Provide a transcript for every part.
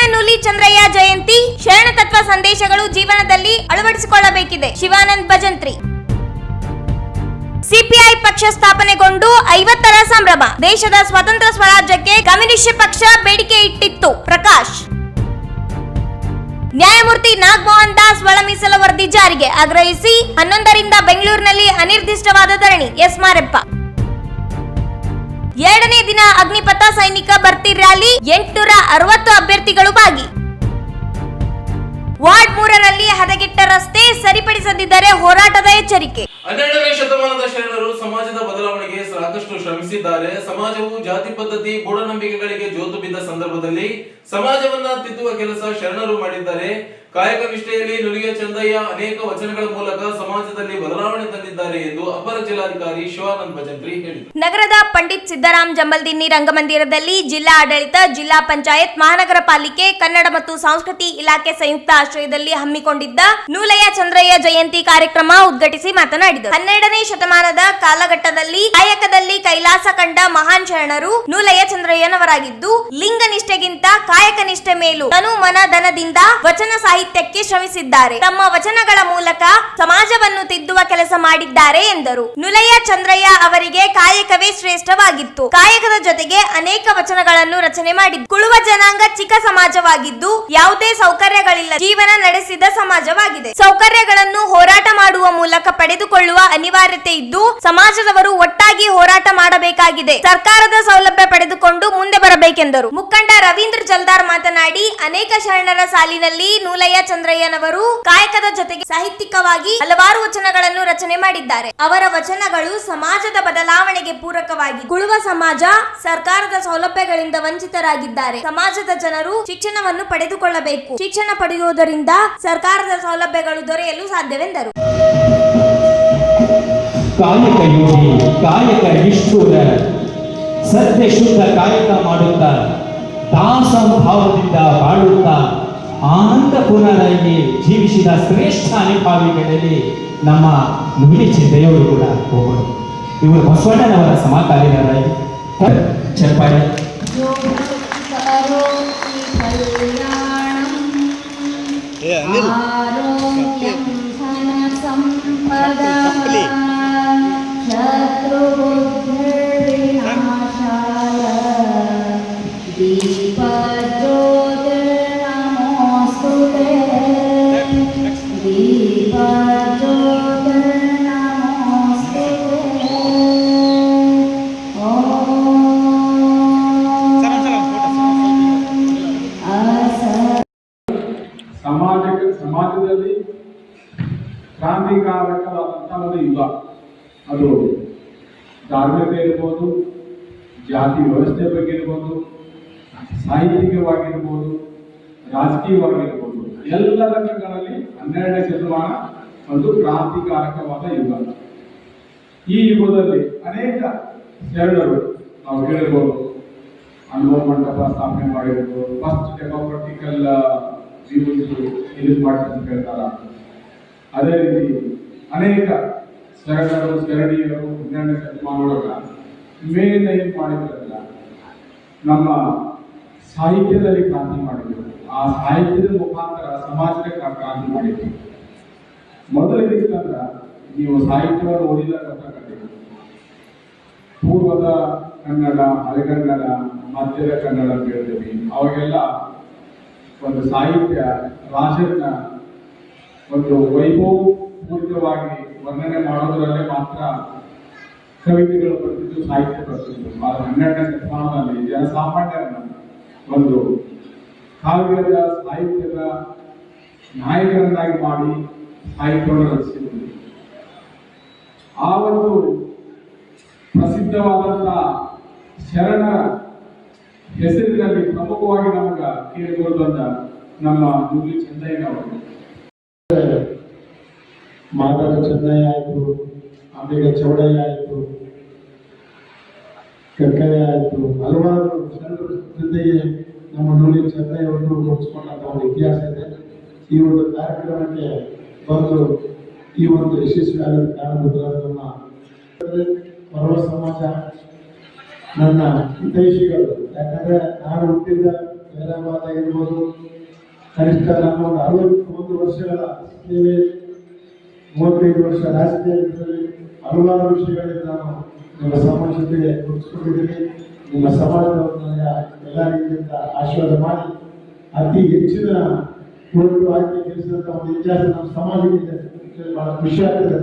ಶರಣನುಲಿ ಚಂದ್ರಯ್ಯ ಜಯಂತಿ ಶರಣ ತತ್ವ ಸಂದೇಶಗಳು ಜೀವನದಲ್ಲಿ ಅಳವಡಿಸಿಕೊಳ್ಳಬೇಕಿದೆ. ಶಿವಾನಂದ್ ಭಜಂತ್ರಿ. ಸಿಪಿಐ ಪಕ್ಷ ಸ್ಥಾಪನೆಗೊಂಡು ಐವತ್ತರ ಸಂಭ್ರಮ. ದೇಶದ ಸ್ವತಂತ್ರ ಸ್ವರಾಜ್ಯಕ್ಕೆ ಕಮ್ಯುನಿಸ್ಟ್ ಪಕ್ಷ ಬೇಡಿಕೆ ಇಟ್ಟಿತ್ತು. ಪ್ರಕಾಶ್. ನ್ಯಾಯಮೂರ್ತಿ ನಾಗಮೋಹನ್ ದಾಸ್ ಒಳ ಮೀಸಲು ವರದಿ ಜಾರಿಗೆ. ಆಗ್ರಹಿಸಿ ಹನ್ನೊಂದರಿಂದ ಬೆಂಗಳೂರಿನಲ್ಲಿ ಅನಿರ್ದಿಷ್ಟವಾದ ಧರಣಿ. ಎಸ್ ಮಾರೆಪ್ಪ. ಎರಡನೇ ದಿನ ಅಗ್ನಿಪಥ ಸೈನಿಕ ಭರ್ತಿ ರ್ಯಾಲಿ, ಎಂಟುನೂರ ಅರವತ್ತು ಅಭ್ಯರ್ಥಿಗಳು ಭಾಗಿ. ವಾರ್ಡ್ ಮೂರರಲ್ಲಿ ಹದಗೆಟ್ಟ ರಸ್ತೆ ಸರಿಪಡಿಸದಿದ್ದರೆ ಹೋರಾಟದ ಎಚ್ಚರಿಕೆ. ಹನ್ನೆರಡನೇ ಶತಮಾನದ ಶರಣರು ಸಮಾಜದ ಬದಲಾವಣೆಗೆ ಸಾಕಷ್ಟು ಶ್ರಮಿಸಿದ್ದಾರೆ. ಸಮಾಜವು ಜಾತಿ ಪದ್ಧತಿ, ಮೂಢನಂಬಿಕೆಗಳಿಗೆ ಜೋತು ಬಿದ್ದ ಸಂದರ್ಭದಲ್ಲಿ ಸಮಾಜವನ್ನ ತಿದ್ದುವ ಕೆಲಸ ಶರಣರು ಮಾಡಿದ್ದಾರೆ. ಕಾಯಕ ನಿಷ್ಠೆಯಲ್ಲಿ ನುಲಿಗೆ ಚಂದಯ್ಯ ಅನೇಕ ವಚನಗಳ ಮೂಲಕ ಸಮಾಜದಲ್ಲಿ ಬದಲಾವಣೆ ತಂದಿದ್ದಾರೆ ಎಂದು ಅಪರ ಜಿಲ್ಲಾಧಿಕಾರಿ ಶಿವಾನಂದ ಭಜಂತ್ರಿ ಹೇಳಿದರು. ನಗರದ ಪಂಡಿತ್ ಸಿದ್ದರಾಮ್ ಜಂಬಲ್ದಿನ್ನಿ ರಂಗಮಂದಿರದಲ್ಲಿ ಜಿಲ್ಲಾ ಆಡಳಿತ, ಜಿಲ್ಲಾ ಪಂಚಾಯತ್, ಮಹಾನಗರ ಪಾಲಿಕೆ, ಕನ್ನಡ ಮತ್ತು ಸಂಸ್ಕೃತಿ ಇಲಾಖೆ ಸಂಯುಕ್ತ ಆಶ್ರಯದಲ್ಲಿ ಹಮ್ಮಿಕೊಂಡಿದ್ದ ನೂಲಯ ಚಂದ್ರಯ್ಯ ಜಯಂತಿ ಕಾರ್ಯಕ್ರಮ ಉದ್ಘಾಟಿಸಿ ಮಾತನಾಡಿದರು. ಹನ್ನೆರಡನೇ ಶತಮಾನದ ಕಾಲಘಟ್ಟದಲ್ಲಿ ಕಾಯಕದಲ್ಲಿ ಕೈಲಾಸ ಕಂಡ ಮಹಾನ್ ಶರಣರು ನೂಲಯ ಚಂದ್ರಯ್ಯನವರಾಗಿದ್ದು, ಲಿಂಗ ನಿಷ್ಠೆಗಿಂತ ಕಾಯಕ ನಿಷ್ಠೆ ಮೇಲು ತನು ಮನ ಧನದಿಂದ ವಚನ ಸಾಹಿತ್ಯಕ್ಕೆ ಶ್ರಮಿಸಿದ್ದಾರೆ. ತಮ್ಮ ವಚನಗಳ ಮೂಲಕ ಸಮಾಜವನ್ನು ತಿದ್ದುವ ಕೆಲಸ ಮಾಡಿದ್ದಾರೆ ಎಂದರು. ನುಲಯ ಚಂದ್ರಯ್ಯ ಅವರಿಗೆ ಕಾಯಕವೇ ಶ್ರೇಷ್ಠವಾಗಿತ್ತು. ಕಾಯಕದ ಜೊತೆಗೆ ಅನೇಕ ವಚನಗಳನ್ನು ರಚನೆ ಮಾಡಿದ್ದು ಕುಳುವ ಜನಾಂಗ ಚಿಕ್ಕ ಸಮಾಜವಾಗಿದ್ದು, ಯಾವುದೇ ಸೌಕರ್ಯಗಳಿಲ್ಲ. ಜೀವನ ನಡೆಸಿದ ಸಮಾಜವಾಗಿದೆ. ಸೌಕರ್ಯಗಳನ್ನು ಹೋರಾಟ ಮಾಡುವ ಮೂಲಕ ಪಡೆದುಕೊಳ್ಳುವ ಅನಿವಾರ್ಯತೆ ಇದ್ದು, ಸಮಾಜದವರು ಒಟ್ಟಾಗಿ ಹೋರಾಟ ಮಾಡಬೇಕಾಗಿದೆ. ಸರ್ಕಾರದ ಸೌಲಭ್ಯ ಪಡೆದುಕೊಂಡು ಮುಂದೆ ಬರಬೇಕೆಂದರು. ಮುಖಂಡ ರವೀಂದ್ರ ಜಲ್ದಾರ್ ಮಾತನಾಡಿ, ಅನೇಕ ಶರಣರ ಸಾಲಿನಲ್ಲಿ ನೂಲಯ್ಯ ಚಂದ್ರಯ್ಯನವರು ಕಾಯಕದ ಜೊತೆಗೆ ಸಾಹಿತ್ಯಿಕವಾಗಿ ಹಲವಾರು ವಚನಗಳನ್ನು ರಚನೆ ಮಾಡಿದ್ದಾರೆ. ಅವರ ವಚನಗಳು ಸಮಾಜದ ಬದಲಾವಣೆಗೆ ಪೂರಕವಾಗಿ ಕುಳುವ ಸಮಾಜ, ಸರ್ಕಾರದ ಸೌಲಭ್ಯಗಳಿಂದ ವಂಚಿತರಾಗಿದ್ದಾರೆ. ಸಮಾಜದ ಜನರು ಶಿಕ್ಷಣವನ್ನು ಪಡೆದುಕೊಳ್ಳಬೇಕು. ಶಿಕ್ಷಣ ಪಡೆಯುವುದರಿಂದ ಸರ್ಕಾರದ ಸೌಲಭ್ಯಗಳು ದೊರೆಯಲು ಸಾಧ್ಯವೆಂದರು. ಕಾಯಕ ಯೋಗಿ, ಕಾಯಕ ನಿಷ್ಠೂರ ಸತ್ಯ ಶುದ್ಧ ಕಾಯಕ ಮಾಡುತ್ತಾ ದಾಸ ಭಾವದಿಂದ ಬಾಳುತ್ತಾ ಆನಂದಪೂರ್ಣರಾಗಿ ಜೀವಿಸಿದ ಶ್ರೇಷ್ಠ ಅನುಭಾವಿಗಳಲ್ಲಿ ನಮ್ಮ ನುಡಿ ಚಿಂತೆಯವರು ಕೂಡ ಹೋಗೋದು ಇವರು ಬಸವಣ್ಣನವರ ಸಮಕಾಲೀನರಾಗಿ. ಚರ್ಪಾಡಿ ಆರೋ ಇರ್ಬೋದು, ಜಾತಿ ವ್ಯವಸ್ಥೆ ಬಗ್ಗೆ ಇರ್ಬೋದು, ಸಾಹಿತ್ಯಿಕವಾಗಿರ್ಬೋದು, ರಾಜಕೀಯವಾಗಿರ್ಬೋದು, ಎಲ್ಲ ಲಕ್ಷಣಗಳಲ್ಲಿ ಹನ್ನೆರಡನೇ ಶತಮಾನ ಒಂದು ಕ್ರಾಂತಿಕಾರಕವಾದ ಯುಗ. ಈ ಯುಗದಲ್ಲಿ ಅನೇಕ ಶರಣರು ನಾವು ಹೇಳಿರ್ಬೋದು ಅನುಭವ ಮಂಟಪ ಸ್ಥಾಪನೆ ಮಾಡಿರ್ಬೋದು ಫಸ್ಟ್ ಡೆಮೋಕ್ರಟಿಕಲ್ ಅಂತ ಹೇಳ್ತಾರ? ಅದೇ ರೀತಿ ಅನೇಕ ಶರಣರು, ಶರಣಿಯರು ಹನ್ನೆರಡನೇ ಶತಮಾನದೊಳಗ ಮೇನ್ ಏನ್ ಮಾಡಿದ್ರಲ್ಲ ನಮ್ಮ ಸಾಹಿತ್ಯದಲ್ಲಿ ಕ್ರಾಂತಿ ಮಾಡಿದ್ರು. ಆ ಸಾಹಿತ್ಯದ ಮುಖಾಂತರ ಸಮಾಜಕ್ಕೆ ಕ್ರಾ- ಕ್ರಾಂತಿ ಮಾಡಿದ್ರು ಮೊದಲಿಗೆ ನೀವು ಸಾಹಿತ್ಯವನ್ನು ಓದಿದಾಗ ಗೊತ್ತಾಗತ್ತೆ ಪೂರ್ವದ ಕನ್ನಡ ಹಳೆಗನ್ನಡ ಮಧ್ಯದ ಕನ್ನಡ ಅಂತ ಹೇಳ್ತೀವಿ. ಅವಾಗೆಲ್ಲ ಒಂದು ಸಾಹಿತ್ಯ, ರಾಜನ ಒಂದು ವೈಭವಪೂರಿತವಾಗಿ ವರ್ಣನೆ ಮಾಡೋದರಲ್ಲೇ ಮಾತ್ರ ಕವಿತೆಗಳು ಬರ್ತಿದ್ದು ಸಾಹಿತ್ಯ ಪ್ರಸಿದ್ಧ ಆದ್ರೆ ಹನ್ನೆರಡನೇ ಶತಮಾನದಲ್ಲಿ ಜನಸಾಮಾನ್ಯ ಒಂದು ಕಾವ್ಯದ ಸಾಹಿತ್ಯದ ನಾಯಕರನ್ನಾಗಿ ಮಾಡಿ ಸಾಹಿತ್ಯವನ್ನು ರಚಿಸಿದ್ರು ಆ ಒಂದು ಪ್ರಸಿದ್ಧವಾದಂತಹ ಶರಣ ಹೆಸರಿನಲ್ಲಿ ಪ್ರಮುಖವಾಗಿ ನಮಗ ಕೇಳಿಕೊಂಡು ಬಂದ ನಮ್ಮ ಮುಗಿ ಚಂದಯ್ಯನವರು. ಮಾತಾಡ ಚೆನ್ನಯ್ಯ ಆಯಿತು ಆಮೇಲೆ ಚೌಡಯ್ಯ ಆಯಿತು ಕಕ್ಕಯ್ಯ ಆಯಿತು, ಹಲವಾರು ಜನರ ಜೊತೆಗೆ ನಮ್ಮ ನೋಡಿ ಚೆನ್ನಯ್ಯವನ್ನು ಮುಗಿಸ್ಕೊಂಡಂಥ ಒಂದು ಇತಿಹಾಸ ಇದೆ. ಈ ಒಂದು ಕಾರ್ಯಕ್ರಮಕ್ಕೆ ಬಂದು ಈ ಒಂದು ಯಶಸ್ವಿ ಆಗೋದು ಪರ್ವ ಸಮಾಜ, ನನ್ನ ಹಿತೈಷಿಗಳು. ಯಾಕಂದ್ರೆ ನಾನು ಹುಟ್ಟಿದ ಹೈದರಾಬಾದ್ ಆಗಿರ್ಬೋದು, ಕನಿಷ್ಠ ನಮ್ಮ ಒಂದು ಅರವತ್ತೊಂದು ವರ್ಷಗಳ ಸೇವೆ, ಮೂವತ್ತೈದು ವರ್ಷ ರಾಜಕೀಯ ಹಲವಾರು ವಿಷಯಗಳಿಂದ ನಾನು ನಿಮ್ಮ ಸಮಾಜಕ್ಕೆ ಗುರುತಿಸ್ಕೊಂಡಿದ್ದೀನಿ. ನಿಮ್ಮ ಸಮಾಜದವರು ನನಗೆ ಎಲ್ಲ ರೀತಿಯಿಂದ ಆಶೀರ್ವಾದ ಮಾಡಿ, ಅತಿ ಹೆಚ್ಚಿನ ಓಟು ಆಯ್ಕೆ ಗೆಲ್ಲಿಸಿದಂಥ ಒಂದು ಇತಿಹಾಸ ನಮ್ಮ ಸಮಾಜಕ್ಕೆ ಬಹಳ ಖುಷಿ ಆಗ್ತದೆ.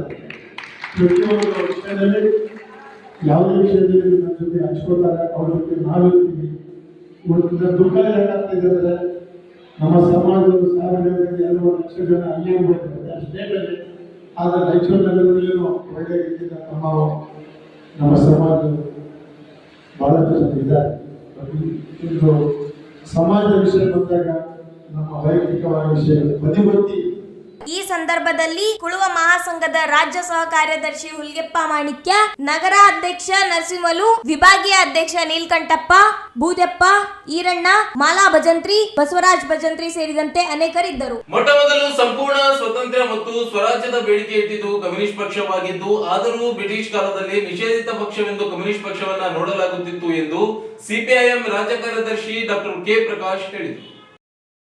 ಪ್ರತಿಯೊಂದು ವಿಷಯದಲ್ಲಿ, ಯಾವುದೇ ವಿಷಯದಲ್ಲಿ ನನ್ನ ಜೊತೆ ಹಂಚ್ಕೊಳ್ತಾರೆ. ಅವ್ರ ಜೊತೆ ನಾವಿರ್ತೀವಿ ಇವತ್ತಿನ ದುಃಖ ಏನಾಗ್ತಿದೆ ಅಂದರೆ, ನಮ್ಮ ಸಮಾಜದ ಸಾವಿರ ಎರಡು ಲಕ್ಷ ಜನ ಅಲ್ಲೇ ಅಷ್ಟೇ ಸ್ಟೇಟಲ್ಲಿ ಆದರೆ ರಾಯಚೂರು ನಗರದಲ್ಲಿಯೂ ಒಳ್ಳೆ ರೀತಿಯಿಂದ ನಮ್ಮ ನಮ್ಮ ಸಮಾಜ ಬಹಳಷ್ಟು ಜನ ಇದ್ದಾರೆ. ಇದು ಸಮಾಜದ ವಿಷಯ ಬಂದಾಗ ನಮ್ಮ ವೈಯಕ್ತಿಕವಾದ ವಿಷಯ ಬದಿಗೊತ್ತಿ ಈ ಸಂದರ್ಭದಲ್ಲಿ ಕುಳುವ ಮಹಾಸಂಘದ ರಾಜ್ಯ ಸಹ ಕಾರ್ಯದರ್ಶಿ ಹುಲ್ಗೆಪ್ಪ ಮಾಣಿಕ್ಯ, ನಗರ ಅಧ್ಯಕ್ಷ ನರಸಿಂಹಲು, ವಿಭಾಗೀಯ ಅಧ್ಯಕ್ಷ ನೀಲ್ಕಂಠಪ್ಪ, ಬೂದೆಪ್ಪ, ಈರಣ್ಣ, ಮಾಲಾ ಭಜಂತ್ರಿ, ಬಸವರಾಜ್ ಭಜಂತ್ರಿ ಸೇರಿದಂತೆ ಅನೇಕರಿದ್ದರು. ಮೊಟ್ಟ ಮೊದಲು ಸಂಪೂರ್ಣ ಸ್ವತಂತ್ರ ಮತ್ತು ಸ್ವರಾಜ್ಯದ ಬೇಡಿಕೆ ಇಟ್ಟಿದ್ದು ಕಮ್ಯುನಿಸ್ಟ್ ಪಕ್ಷವಾಗಿದ್ದು, ಆದರೂ ಬ್ರಿಟಿಷ್ ಕಾಲದಲ್ಲಿ ನಿಷೇಧಿತ ಪಕ್ಷವೆಂದು ಕಮ್ಯುನಿಸ್ಟ್ ಪಕ್ಷವನ್ನ ನೋಡಲಾಗುತ್ತಿತ್ತು ಎಂದು ಸಿಪಿಐಎಂ ರಾಜ್ಯ ಕಾರ್ಯದರ್ಶಿ ಡಾಕ್ಟರ್ ಕೆ ಪ್ರಕಾಶ್ ಹೇಳಿದರು.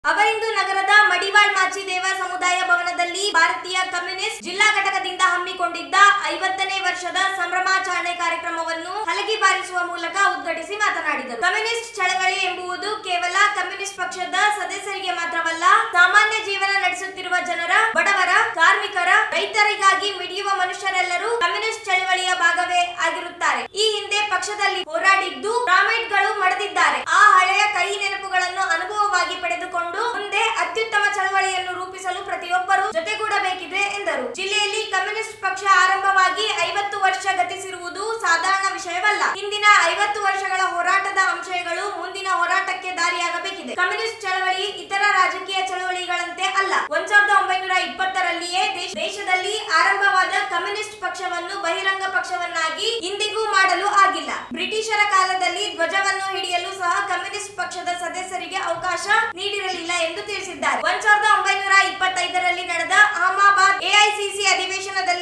ಅವರಿಂದು ನಗರದ ಮಡಿವಾಳ್ ಮಾಚಿದೇವ ಸಮುದಾಯ ಭವನದಲ್ಲಿ ಭಾರತೀಯ ಕಮ್ಯುನಿಸ್ಟ್ ಜಿಲ್ಲಾ ಘಟಕದಿಂದ ಹಮ್ಮಿಕೊಂಡಿದ್ದ ಐವತ್ತನೇ ವರ್ಷದ ಸಂಭ್ರಮಾಚರಣೆ ಕಾರ್ಯಕ್ರಮವನ್ನು ಹಲಗಿ ಬಾರಿಸುವ ಮೂಲಕ ಉದ್ಘಾಟಿಸಿ ಮಾತನಾಡಿದರು. ಕಮ್ಯುನಿಸ್ಟ್ ಚಳವಳಿ ಎಂಬುದು ಕೇವಲ ಕಮ್ಯುನಿಸ್ಟ್ ಪಕ್ಷದ ಸದಸ್ಯರಿಗೆ ಮಾತ್ರವಲ್ಲ, ಸಾಮಾನ್ಯ ಜೀವನ ನಡೆಸುತ್ತಿರುವ ಜನರ, ಬಡವರ, ಕಾರ್ಮಿಕರ, ರೈತರಿಗಾಗಿ ಮಿಡಿಯುವ ಮನುಷ್ಯರೆಲ್ಲರೂ ಕಮ್ಯುನಿಸ್ಟ್ ಚಳವಳಿಯ ಭಾಗವೇ ಆಗಿರುತ್ತಾರೆ. ಈ ಹಿಂದೆ ಪಕ್ಷದಲ್ಲಿ ಹೋರಾಡಿದ್ದು ಗಳು ಮಡದಿದ್ದಾರೆ. ಆ ಹಳೆಯ ಕೈ ನೆನಪುಗಳನ್ನು ಅನುಭವವಾಗಿ ಪಡೆದುಕೊಂಡು ಮುಂದೆ ಅತ್ಯುತ್ತಮ ಚಳವಳಿಯನ್ನು ರೂಪಿಸಲು ಪ್ರತಿಯೊಬ್ಬರು ಜೊತೆಗೂಡಬೇಕಿದೆ ಎಂದರು. ಜಿಲ್ಲೆಯಲ್ಲಿ ಕಮ್ಯುನಿಸ್ಟ್ ಪಕ್ಷ ಆರಂಭವಾಗಿ ಐವತ್ತು ವರ್ಷ ಗತಿಸಿರುವುದು ಸಾಧಾರಣ ವಿಷಯವಲ್ಲ. ಹಿಂದಿನ ಐವತ್ತು ವರ್ಷಗಳ ಹೋರಾಟದ ಅಂಶಗಳು ಮುಂದಿನ ಹೋರಾಟಕ್ಕೆ ದಾರಿಯಾಗಬೇಕಿದೆ. ಕಮ್ಯುನಿಸ್ಟ್ ಚಳವಳಿ ಇತರ ರಾಜಕೀಯ ಚಳವಳಿಗಳಂತೆ ಅಲ್ಲ. ಒಂದ್ ಸಾವಿರದ ಒಂಬೈನೂರ ಇಪ್ಪತ್ತರಲ್ಲಿಯೇ ದೇಶ- ದೇಶದಲ್ಲಿ ಆರಂಭವಾದ ಕಮ್ಯುನಿಸ್ಟ್ ಪಕ್ಷವನ್ನು ಬಹಿರಂಗ ಪಕ್ಷವನ್ನಾಗಿ ಇಂದಿಗೂ ಮಾಡಲು ಆಗಿಲ್ಲ. ಬ್ರಿಟಿಷರ ಕಾಲದಲ್ಲಿ ಧ್ವಜವನ್ನು ಹಿಡಿಯಲು ಸಹ ಕಮ್ಯುನಿಸ್ಟ್ ಪಕ್ಷದ ಸದಸ್ಯರಿಗೆ ಅವಕಾಶ ನೀಡಿರಲಿಲ್ಲ ಎಂದು ತಿಳಿಸಿದ್ದಾರೆ. ಒಂದ್ ಸಾವಿರದ ಒಂಬೈನೂರ ಇಪ್ಪತ್ತೈದರಲ್ಲಿ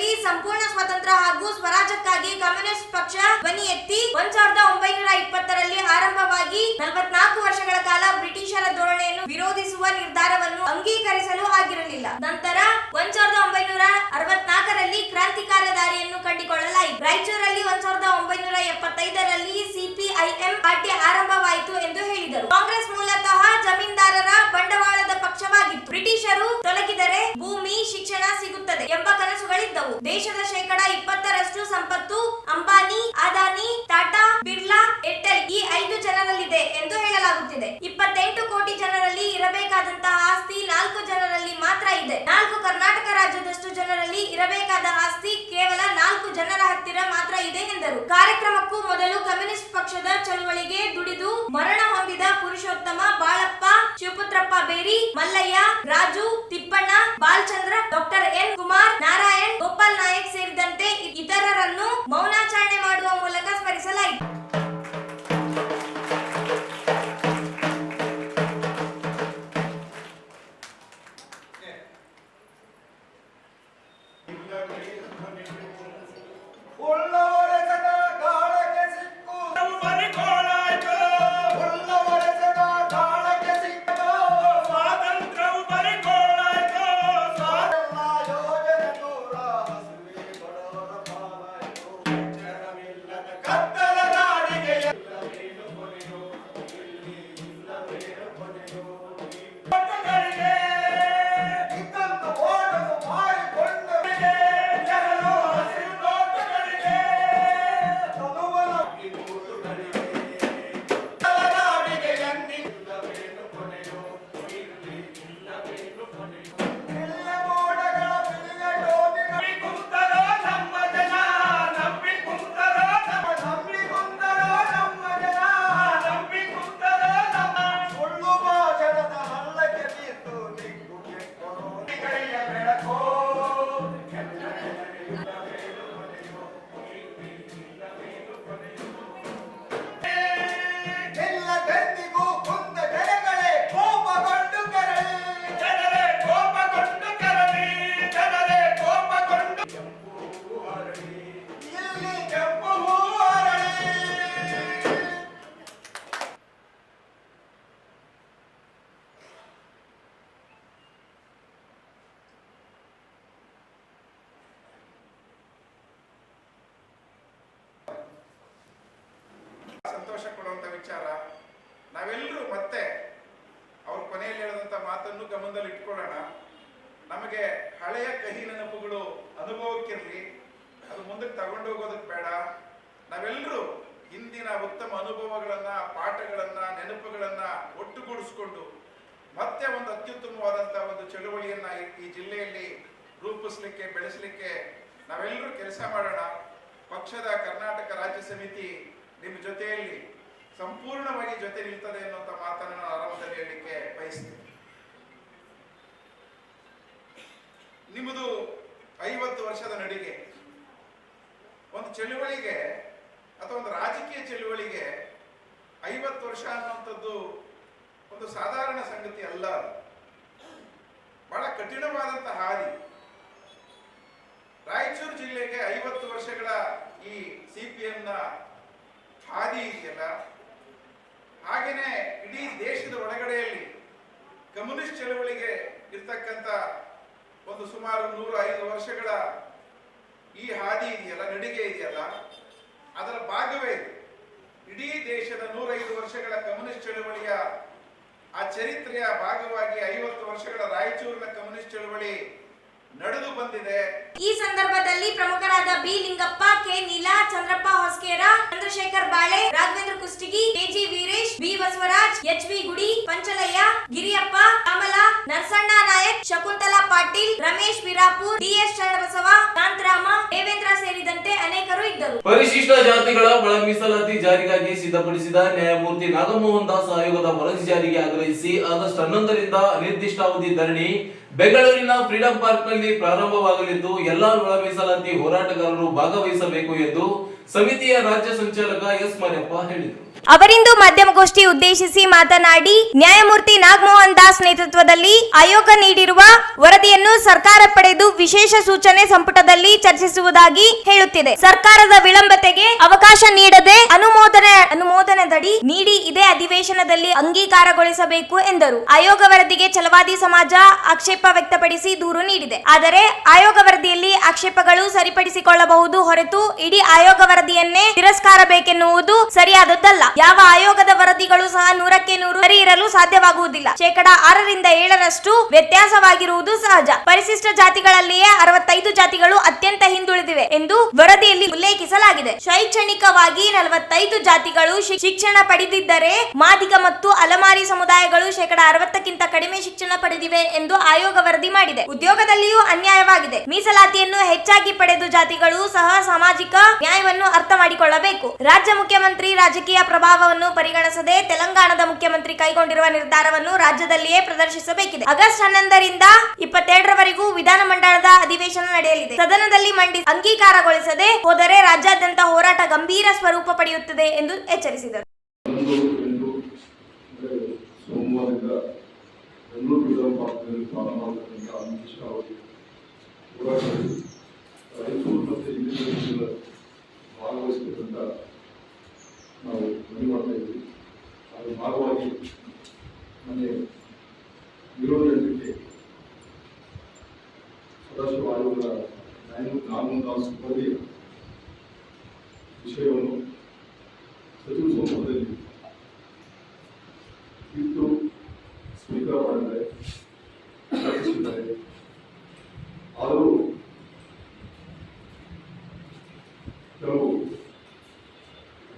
ಅಧಿವೇಶನದಲ್ಲಿ ಸಂಪೂರ್ಣ ಸ್ವತಂತ್ರ ಹಾಗೂ ಸ್ವರಾಜ್ಯಕ್ಕಾಗಿ ಕಮ್ಯುನಿಸ್ಟ್ ಪಕ್ಷ ಧ್ವನಿ ಎತ್ತಿ ಒಂದ್ ಸಾವಿರದ ಒಂಬೈನೂರ ಇಪ್ಪತ್ತರಲ್ಲಿ ಆರಂಭವಾಗಿ ನಲವತ್ನಾಲ್ಕು ವರ್ಷಗಳ ಕಾಲ ಬ್ರಿಟಿಷರ ಧೋರಣೆಯನ್ನು ವಿರೋಧಿಸುವ ನಿರ್ಧಾರವನ್ನು ಅಂಗೀಕರಿಸಲು ಆಗಿರಲಿಲ್ಲ. ನಂತರ ಒಂದ್ ಸಾವಿರದ ಒಂಬೈನೂರ ಅರವತ್ನಾಲ್ಕರಲ್ಲಿ ಕ್ರಾಂತಿಕಾರ ದಾರಿಯನ್ನು ಕಂಡುಕೊಳ್ಳಲಾಯಿತು. ರಾಯಚೂರಲ್ಲಿ ಒಂದ್ ಸಾವಿರದ ಒಂಬೈನೂರ ಎಪ್ಪತ್ತೈದರಲ್ಲಿ ಸಿಪಿಐಎಂ ಪಾರ್ಟಿ ಆರಂಭವಾಯಿತು ಎಂದು ಹೇಳಿದರು. ಕಾಂಗ್ರೆಸ್ ಮೂಲತಃ ಜಮೀನ್ದಾರರ ಬಂಡವಾಳದ ಪಕ್ಷವಾಗಿತ್ತು ಬ್ರಿಟಿಷರು ತೊಲಗಿದರೆ ಭೂಮಿ ಶಿಕ್ಷಣ ಸಿಗುತ್ತದೆ ಎಂಬ ಕನಸುಗಳಿದ್ದವು. ದೇಶದ ಶೇಕಡ ಇಪ್ಪತ್ತರಷ್ಟು ಸಂಪತ್ತು ಅಂಬಾನಿ, ಅದಾನಿ, ಟಾಟಾ, ಬಿರ್ಲಾ ಏರ್ಟೆಲ್ ಈ ಐದು ಜನರಲ್ಲಿದೆ ಎಂದು ಹೇಳಲಾಗುತ್ತಿದೆ. ಇಪ್ಪತ್ತೆಂಟು ಕೋಟಿ ಜನರಲ್ಲಿ ಇರಬೇಕಾದಂತಹ ಆಸ್ತಿ ನಾಲ್ಕು ಜನರಲ್ಲಿ ಮಾತ್ರ ಇದೆ. ನಾಲ್ಕು ಕರ್ನಾಟಕ ರಾಜ್ಯದಷ್ಟು ಜನರಲ್ಲಿ ಇರಬೇಕಾದ ಆಸ್ತಿ ಕೇವಲ ನಾಲ್ಕು ಜನರ ಹತ್ತಿರ ಮಾತ್ರ ಇದೆ ಎಂದರು. ಕಾರ್ಯಕ್ರಮಕ್ಕೂ ಮೊದಲು ಕಮ್ಯುನಿಸ್ಟ್ ಪಕ್ಷದ ಚಳುವಳಿಗೆ ದುಡಿದು ಮರಣ ಹೊಂದಿದ ಪುರುಷೋತ್ತಮ ಬಾಳಪ್ಪ, ಶಿವಪುತ್ರಪ್ಪ ಬೇರಿ ಮಲ್ಲಯ್ಯ, ರಾಜು, ತಿಪ್ಪಣ್ಣ, ಬಾಲಚಂದ್ರ, ಡಾಕ್ಟರ್ ಎನ್ ಕುಮಾರ್, ನಾರಾಯಣ್, ಗೋಪಾಲ್ ನಾಯಕ್ ಸೇರಿದಂತೆ ಇತರರನ್ನು ಮೌನಾಚರಣೆ ಮಾಡುವ ಮೂಲಕ ಸ್ಮರಿಸಲಾಯಿತು. ಸಂಪೂರ್ಣವಾಗಿ ಜೊತೆ ನಿಲ್ತದೆ ಅನ್ನುವಂತ ಮಾತನ್ನು ನಾನು ಆರಂಭದಲ್ಲಿ ಹೇಳಲಿಕ್ಕೆ ಬಯಸ್ತೀನಿ ನಿಮ್ಮದು ಐವತ್ತು ವರ್ಷದ ನಡಿಗೆ, ಒಂದು ಚಳುವಳಿಗೆ ಅಥವಾ ಒಂದು ರಾಜಕೀಯ ಚಳುವಳಿಗೆ ಐವತ್ತು ವರ್ಷ ಅನ್ನುವಂಥದ್ದು ಒಂದು ಸಾಧಾರಣ ಸಂಗತಿ ಅಲ್ಲ ಅದು. ಬಹಳ ಕಠಿಣವಾದಂತಹ ಹಾದಿ ರಾಯಚೂರು ಜಿಲ್ಲೆಗೆ ಐವತ್ತು ವರ್ಷಗಳ ಈ ಸಿಪಿಎಂನ ಹಾದಿ ಇದೆಯಲ್ಲ ಹಾಗೇನೆ ಇಡೀ ದೇಶದ ಒಳಗಡೆಯಲ್ಲಿ ಕಮ್ಯುನಿಸ್ಟ್ ಚಳವಳಿಗೆ ಇರ್ತಕ್ಕಂಥ ಒಂದು ಸುಮಾರು ನೂರ ಐದು ವರ್ಷಗಳ ಈ ಹಾದಿ ಇದೆಯಲ್ಲ, ನಡಿಗೆ ಇದೆಯಲ್ಲ, ಅದರ ಭಾಗವೇ. ಇಡೀ ದೇಶದ ನೂರೈದು ವರ್ಷಗಳ ಕಮ್ಯುನಿಸ್ಟ್ ಚಳವಳಿಯ ಆ ಚರಿತ್ರೆಯ ಭಾಗವಾಗಿ ಐವತ್ತು ವರ್ಷಗಳ ರಾಯಚೂರಿನ ಕಮ್ಯುನಿಸ್ಟ್ ಚಳವಳಿ ನಡೆದು ಬಂದಿದೆ. ಈ ಸಂದರ್ಭದಲ್ಲಿ ಪ್ರಮುಖರಾದ B Lingappa K Neela Chandrappa Hosakera Chandrashekhar Bale Raghavendra Kushtagi KG Veeresh B Basavaraj H B Gudi Panchalayya Giriyappa Kamala Narasanna Nayak Shakuntala Patil Ramesh Birapur DS Sharanabasava Kantarama Devendra ಸೇರಿದಂತೆ ಅನೇಕರು ಇದ್ದರು. ಪರಿಶಿಷ್ಟ ಜಾತಿಗಳ ಒಳ ಮೀಸಲಾತಿ ಜಾರಿಗಾಗಿ ಸಿದ್ಧಪಡಿಸಿದ ನ್ಯಾಯಮೂರ್ತಿ ನಾಗಮೋಹನ್ ದಾಸ್ ಆಯೋಗದ ವರದಿ ಜಾರಿಗೆ ಆಗ್ರಹಿಸಿ ಆಗಸ್ಟ್ ಹನ್ನೊಂದರಿಂದ ಅನಿರ್ದಿಷ್ಟಾವಧಿ ಧರಣಿ ಬೆಂಗಳೂರಿನ ಫ್ರೀಡಂ ಪಾರ್ಕ್ನಲ್ಲಿ ಪ್ರಾರಂಭವಾಗಲಿದ್ದು ಎಲ್ಲಾ ಒಳ ಮೀಸಲಾತಿ ಹೋರಾಟಗಾರರು ಭಾಗವಹಿಸಬೇಕು ಎಂದು ಸಮಿತಿಯ ರಾಜ್ಯ ಸಂಚಾಲಕ ಎಸ್ ಮಾರ್ಯಪ್ಪ ಹೇಳಿದರು. ಅವರಿಂದು ಮಾಧ್ಯಮಗೋಷ್ಠಿ ಉದ್ದೇಶಿಸಿ ಮಾತನಾಡಿ, ನ್ಯಾಯಮೂರ್ತಿ ನಾಗಮೋಹನ್ ದಾಸ್ ನೇತೃತ್ವದಲ್ಲಿ ಆಯೋಗ ನೀಡಿರುವ ವರದಿಯನ್ನು ಸರ್ಕಾರ ಪಡೆದು ವಿಶೇಷ ಸೂಚನೆ ಸಂಪುಟದಲ್ಲಿ ಚರ್ಚಿಸುವುದಾಗಿ ಹೇಳುತ್ತಿದೆ. ಸರ್ಕಾರದ ವಿಳಂಬತೆಗೆ ಅವಕಾಶ ನೀಡದೆ ಅನುಮೋದನೆ, ಅನುಮೋದನೆದಡಿ ನೀಡಿ ಇದೇ ಅಧಿವೇಶನದಲ್ಲಿ ಅಂಗೀಕಾರಗೊಳಿಸಬೇಕು ಎಂದರು. ಆಯೋಗ ವರದಿಗೆ ಛಲವಾದಿ ಸಮಾಜ ಆಕ್ಷೇಪ ವ್ಯಕ್ತಪಡಿಸಿ ದೂರು ನೀಡಿದೆ. ಆದರೆ ಆಯೋಗ ವರದಿಯಲ್ಲಿ ಆಕ್ಷೇಪಗಳು ಸರಿಪಡಿಸಿಕೊಳ್ಳಬಹುದು ಹೊರತು ಇಡೀ ಆಯೋಗ ವರದಿಯನ್ನೇ ತಿರಸ್ಕಾರಬೇಕೆನ್ನುವುದು ಸರಿಯಾದದ್ದಲ್ಲ. ಯಾವ ಆಯೋಗದ ವರದಿಗಳು ಸಹ ನೂರಕ್ಕೆ ನೂರು ಸರಿ ಇರಲು ಸಾಧ್ಯವಾಗುವುದಿಲ್ಲ. ಶೇಕಡ ಆರರಿಂದ ಏಳರಷ್ಟು ವ್ಯತ್ಯಾಸವಾಗಿರುವುದು ಸಹಜ. ಪರಿಶಿಷ್ಟ ಜಾತಿಗಳಲ್ಲಿಯೇ ಅರವತ್ತೈದು ಜಾತಿಗಳು ಅತ್ಯಂತ ಹಿಂದುಳಿದಿವೆ ಎಂದು ವರದಿಯಲ್ಲಿ ಉಲ್ಲೇಖಿಸಲಾಗಿದೆ. ಶೈಕ್ಷಣಿಕವಾಗಿ ನಲವತ್ತೈದು ಜಾತಿಗಳು ಶಿಕ್ಷಣ ಪಡೆದಿದ್ದರೆ ಮಾದಿಗ ಮತ್ತು ಅಲಮಾರಿ ಸಮುದಾಯಗಳು ಶೇಕಡ ಅರವತ್ತಕ್ಕಿಂತ ಕಡಿಮೆ ಶಿಕ್ಷಣ ಪಡೆದಿವೆ ಎಂದು ಆಯೋಗ ವರದಿ ಮಾಡಿದೆ. ಉದ್ಯೋಗದಲ್ಲಿಯೂ ಅನ್ಯಾಯವಾಗಿದೆ. ಮೀಸಲಾತಿಯನ್ನು ಹೆಚ್ಚಾಗಿ ಪಡೆದು ಜಾತಿಗಳು ಸಹ ಸಾಮಾಜಿಕ ನ್ಯಾಯವನ್ನು ಅರ್ಥ ಮಾಡಿಕೊಳ್ಳಬೇಕು ರಾಜ್ಯ ಮುಖ್ಯಮಂತ್ರಿ ರಾಜಕೀಯ ಪ್ರಭಾವವನ್ನು ಪರಿಗಣಿಸದೆ ತೆಲಂಗಾಣದ ಮುಖ್ಯಮಂತ್ರಿ ಕೈಗೊಂಡಿರುವ ನಿರ್ಧಾರವನ್ನು ರಾಜ್ಯದಲ್ಲಿಯೇ ಪ್ರದರ್ಶಿಸಬೇಕಿದೆ ಆಗಸ್ಟ್ ಹನ್ನೊಂದರಿಂದ ಇಪ್ಪತ್ತೆರಡರವರೆಗೂ ವಿಧಾನಮಂಡಲದ ಅಧಿವೇಶನ ನಡೆಯಲಿದೆ ಸದನದಲ್ಲಿ ಮಂಡಿ ಅಂಗೀಕಾರಗೊಳಿಸದೆ ಹೋದರೆ ರಾಜ್ಯಾದ್ಯಂತ ಹೋರಾಟ ಗಂಭೀರ ಸ್ವರೂಪ ಪಡೆಯುತ್ತದೆ ಎಂದು ಎಚ್ಚರಿಸಿದರು ಭಾಗವಹಿಸಬೇಕಂತ ನಾವು ಮನವಿ ಮಾಡ್ತಾ ಇದ್ವಿ ಅದರ ಭಾಗವಾಗಿ ಮನೆ ಗಂಟೆಗೆ ಸದಾಶಿವ ಆಯೋಗದ ನಾನು ದಾಸ್ ವರದಿಯ ವಿಷಯವನ್ನು ಸಚಿವ ಸಂಪುಟದಲ್ಲಿ ಇಟ್ಟು ಸ್ವೀಕಾರ ಮಾಡಿದ್ದಾರೆ ಆದರೂ ಕೆಲವು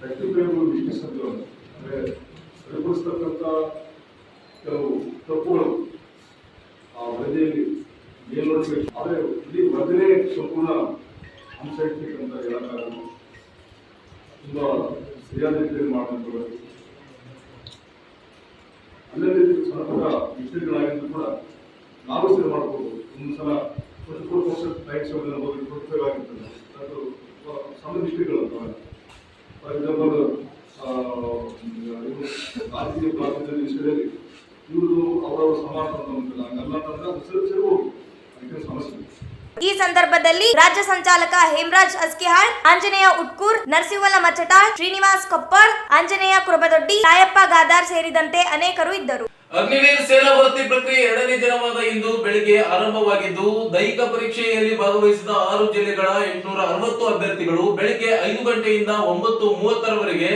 ವ್ಯಕ್ತಿಗಳು ವೀಕ್ಷಿಸಿದ್ದನ್ನು ಅಂದರೆ ಸರಿಪಡಿಸ್ತಕ್ಕಂಥ ಕೆಲವು ತಪ್ಪುಗಳು ಆ ವರದಿಯಲ್ಲಿ ಮೇಲ್ನೋಟಕ್ಕೆ ಆದರೆ ಇಡೀ ವರದಿನೇ ಸಂಪೂರ್ಣ ಅಂಶ ಇರ್ತಕ್ಕಂಥ ಹೇಳಕ್ಕಾಗಲ್ಲ ತುಂಬ ಸರಿಯಾದ ರೀತಿಯಲ್ಲಿ ಮಾಡಬೇಕು ಅಲ್ಲದೆ ಸಣ್ಣ ಕೂಡ ನಾವು ಸರಿ ಮಾಡ್ಬೋದು. ಒಂದು ಸಲ twenty four percent times twenty five ಆಗಿರ್ತದೆ ಅದು ಸಣ್ಣ ಮಿಸ್ಟೇಕ್ಗಳು ಫಾರ್ ಎಕ್ಸಾಂಪಲ್ ಇವರು ರಾಜಕೀಯ ಪ್ರಾತಿನಿಧ್ಯ ವಿಷಯದಲ್ಲಿ ಇವರು ಅವರವರ ಸಮಾಜ ಅಂತ ಉಂಟಲ್ಲ ಹಂಗಲ್ಲ ಅಂತಂದ್ರೆ ಅದು ಸರಿ ಸರಿ ಹೋಗಿ ಅದಕ್ಕೆ ಸಮಸ್ಯೆ ಇಲ್ಲ. ಸಂದರ್ಭದಲ್ಲಿ ರಾಜ್ಯ ಸಂಚಾಲಕ ಹೇಮರಾಜ್ ಅಸ್ಕಿಹಾಳ್, ಆಂಜನೇಯ ಉಟ್ಕೂರ್, ನರಸಿಂಹಲ ಮಚಟ ಶ್ರೀನಿವಾಸ್ ಕೊಪ್ಪರ್ ಆಂಜನೇಯ ಕುರಬದೊಡ್ಡಿ, ತಾಯಪ್ಪ ಗಾದಾರ್ ಸೇರಿದಂತೆ ಅನೇಕರು ಇದ್ದರು. ಅಗ್ನಿವೀರ್ ಸೇನಾ ಭರ್ತಿ ಪ್ರಕ್ರಿಯೆ ಎರಡನೇ ದಿನವಾದ ಇಂದು ಬೆಳಿಗ್ಗೆ ಆರಂಭವಾಗಿದ್ದು, ದೈಹಿಕ ಪರೀಕ್ಷೆಯಲ್ಲಿ ಭಾಗವಹಿಸಿದ ಆರು ಜಿಲ್ಲೆಗಳ ಎಂಟುನೂರ ಅರವತ್ತು ಅಭ್ಯರ್ಥಿಗಳು ಬೆಳಿಗ್ಗೆ ಐದು ಗಂಟೆಯಿಂದ ಒಂಬತ್ತು ಮೂವತ್ತರವರೆಗೆ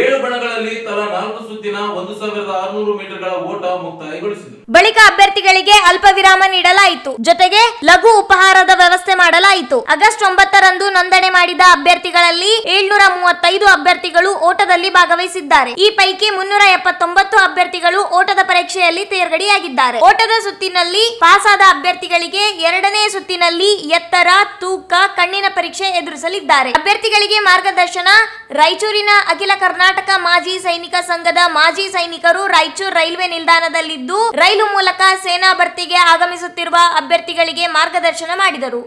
ಏಳು ಬಣಗಳಲ್ಲಿ ತಲಾ ನಾಲ್ಕು ಸುತ್ತಿನ ಒಂದು ಸಾವಿರದ ಆರುನೂರು ಮೀಟರ್ಗಳ ಓಟ ಮುಕ್ತಾಯಗೊಳಿಸಿದರು. ಬಳಿಕ ಅಭ್ಯರ್ಥಿಗಳಿಗೆ ಅಲ್ಪ ವಿರಾಮ ನೀಡಲಾಯಿತು. ಜೊತೆಗೆ ಲಘು ಉಪಹಾರದ ವ್ಯವಸ್ಥೆ ಮಾಡಲಾಯಿತು. ಆಗಸ್ಟ್ ಒಂಬತ್ತರಂದು ನೋಂದಣಿ ಮಾಡಿದ ಅಭ್ಯರ್ಥಿಗಳಲ್ಲಿ ಏಳ್ನೂರ ಮೂವತ್ತೈದು ಅಭ್ಯರ್ಥಿಗಳು ಓಟದಲ್ಲಿ ಭಾಗವಹಿಸಿದ್ದಾರೆ. ಈ ಪೈಕಿ ಮುನ್ನೂರ ಎಪ್ಪತ್ತೊಂಬತ್ತು ಅಭ್ಯರ್ಥಿಗಳು ಓಟದ ಪರೀಕ್ಷೆಯಲ್ಲಿ ತೇರ್ಗಡೆಯಾಗಿದ್ದಾರೆ. ಓಟದ ಸುತ್ತಿನಲ್ಲಿ ಪಾಸಾದ ಅಭ್ಯರ್ಥಿಗಳಿಗೆ ಎರಡನೇ ಸುತ್ತಿನಲ್ಲಿ ಎತ್ತರ, ತೂಕ, ಕಣ್ಣಿನ ಪರೀಕ್ಷೆ ಎದುರಿಸಲಿದ್ದಾರೆ. ಅಭ್ಯರ್ಥಿಗಳಿಗೆ ಮಾರ್ಗದರ್ಶನ, ರಾಯಚೂರಿನ ಅಖಿಲ ಕರ್ನಾಟಕ ಮಾಜಿ ಸೈನಿಕ ಸಂಘದ ಮಾಜಿ ಸೈನಿಕರು ರಾಯಚೂರು ರೈಲ್ವೆ ನಿಲ್ದಾಣದಲ್ಲಿದ್ದು, ರೈಲು ಮೂಲಕ ಸೇನಾ ಭರ್ತಿಗೆ ಆಗಮಿಸುತ್ತಿರುವ ಅಭ್ಯರ್ಥಿಗಳಿಗೆ ಮಾರ್ಗದರ್ಶನ ಮಾಡಿದರು.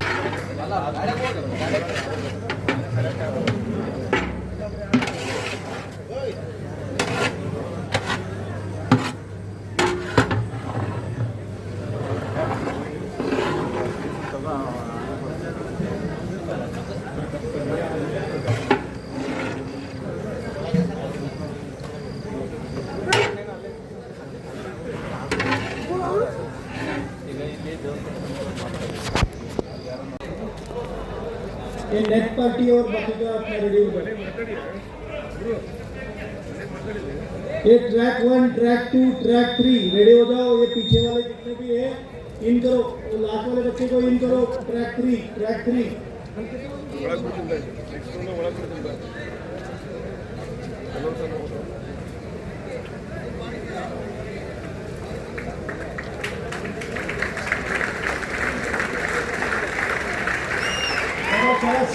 नेट पार्टी और बाकी का अपना रेडी हो गए ये track one track two track three ready हो जाओ। ये पीछे वाले जितने भी है इन करो। लास्ट वाले बच्चे को इन करो। Track three track three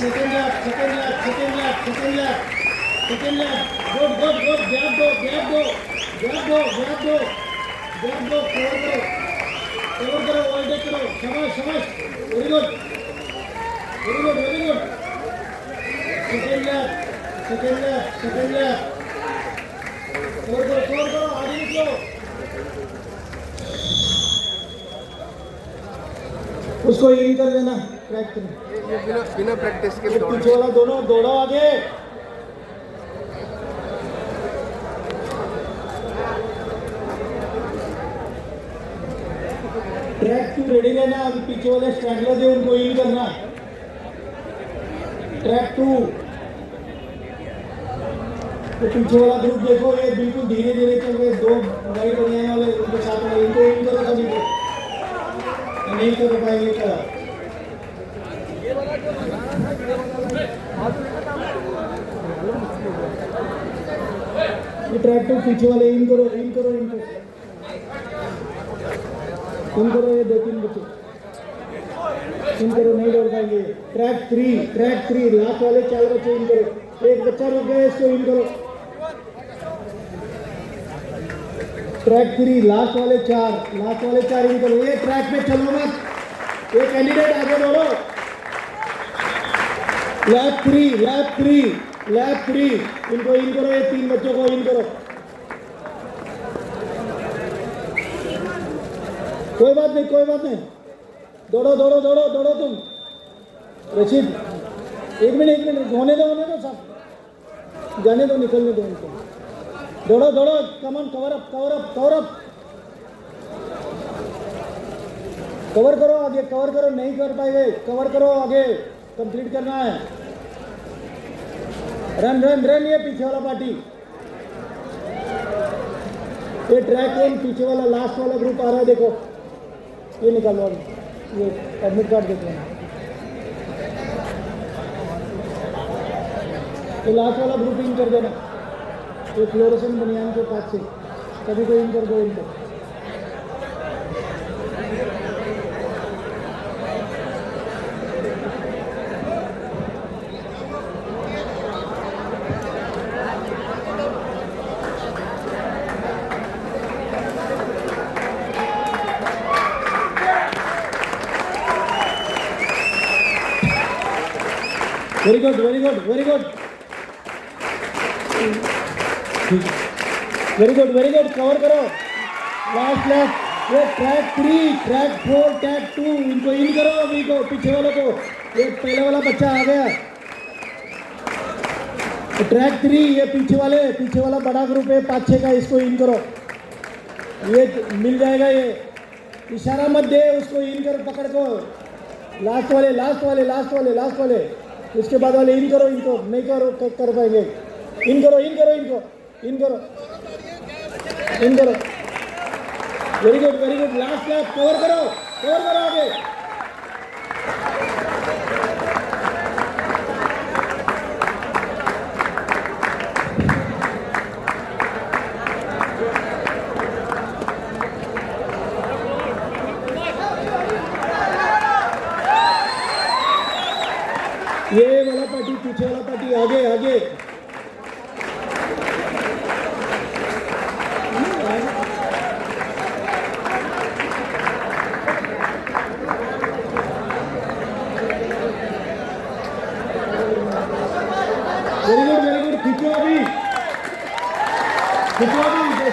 second left, second left, second left, second left, second left. Good, good, good. Grab go, grab go, grab go, grab go, grab go. Cover करो, cover करो, overtake करो. शाबाश, शाबाश. Very good, very good, very good. Second left, second left, second left. Cover करो, cover करो. आगे निकलो. उसको यही कर देना, crack करो. बिना प्रैक्टिस के ये पीछे वाला दोनों दौड़ो आगे। ट्रैक टू रेडी रहना अभी पीछे वाले स्ट्रैगलर जो उनको इन करना। ट्रैक टू तो पीछे वाला ग्रुप देखो ये बिल्कुल धीरे धीरे चल रहे दो गाइड बनाने वाले उनके साथ में इनको इन करो सभी नहीं कर पाएँगे क्या ये ट्रैक्टर पीछे वाले, इन करो इन करो इन करो। इन करो ये दो तीन बच्चे। इन करो, नहीं दौड़ पाएँगे। Track three track three last वाले चार बच्चे इन करो। एक बच्चा रुक गया, इसको इन करो। ट्रैक थ्री लास्ट वाले चार लास्ट वाले चार इन करो। ये ट्रैक पे चलो मत। ये कैंडिडेट आगे दौड़ो lab three lab three lab three इनको इन करो ये तीन बच्चों को इन करो कोई बात नहीं, कोई बात नहीं। दौड़ो दौड़ो दौड़ो दौड़ो तुम। रशीद, एक मिनट एक मिनट। होने दो होने दो सब जाने दो, निकलने दो उनको। दौड़ो दौड़ो। Come on cover up cover up cover up cover करो आगे कवर करो। नहीं कर पाएँगे कवर करो आगे। कंप्लीट करना है। रन रन रन ये पीछे वाला पार्टी ये ट्रैक वन पीछे वाला लास्ट वाला ग्रुप आ रहा है, देखो. ये निकालो ये एडमिट कार्ड देख लेना ये लास्ट वाला ग्रुप इन कर देना. ये फ्लोरोसन बनियान के पास से. कभी को इन कर दो इनको. Very good very good very good very good very good cover करो. लास्ट लास्ट ये track three track four track two इनको इन करो अभी को, पीछे वालों को. ये पहले वाला बच्चा आ गया. ट्रैक थ्री ये पीछे वाले, पीछे वाला बड़ा ग्रुप है, पाँच छः का इसको इन करो. ये मिल जाएगा ये. इशारा मत दे, उसको इन कर, पकड़ को. लास्ट वाले लास्ट वाले लास्ट वाले लास्ट वाले. उसके बाद वाले इन करो इनको। नहीं करो कर, कर पाएँगे। इन करो इन करो इनको। इन करो। इन करो। Very good very good last last cover करो। कवर करो आगे। Ketua Bu,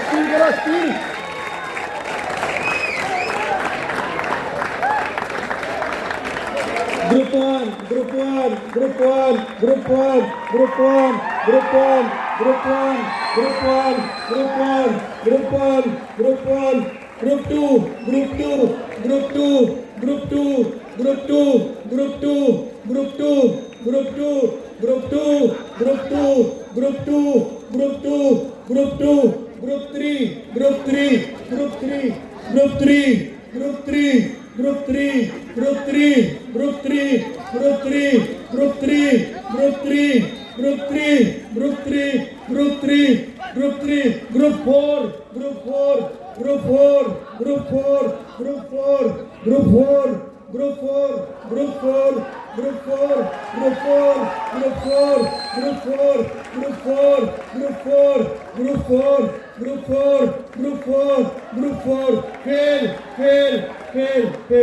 Grup 1, grup 1, grup 1, grup 1, grup 1, grup 1, grup 1, grup 1, grup 1, grup 1, grup 1, grup 2, grup 2, grup 2, grup 2, grup 2, grup 2, grup 2, grup 2, grup 2, grup 2, grup 2, grup 2, grup 2, group two group three group three group three group three group three group three group three group three group three group three group three group three group three group three group three group four group four group four group four group four group four grupo, grupo, grupo, grupo, grupo, grupo, grupo, grupo, grupo, grupo, grupo, grupo, grupo, grupo,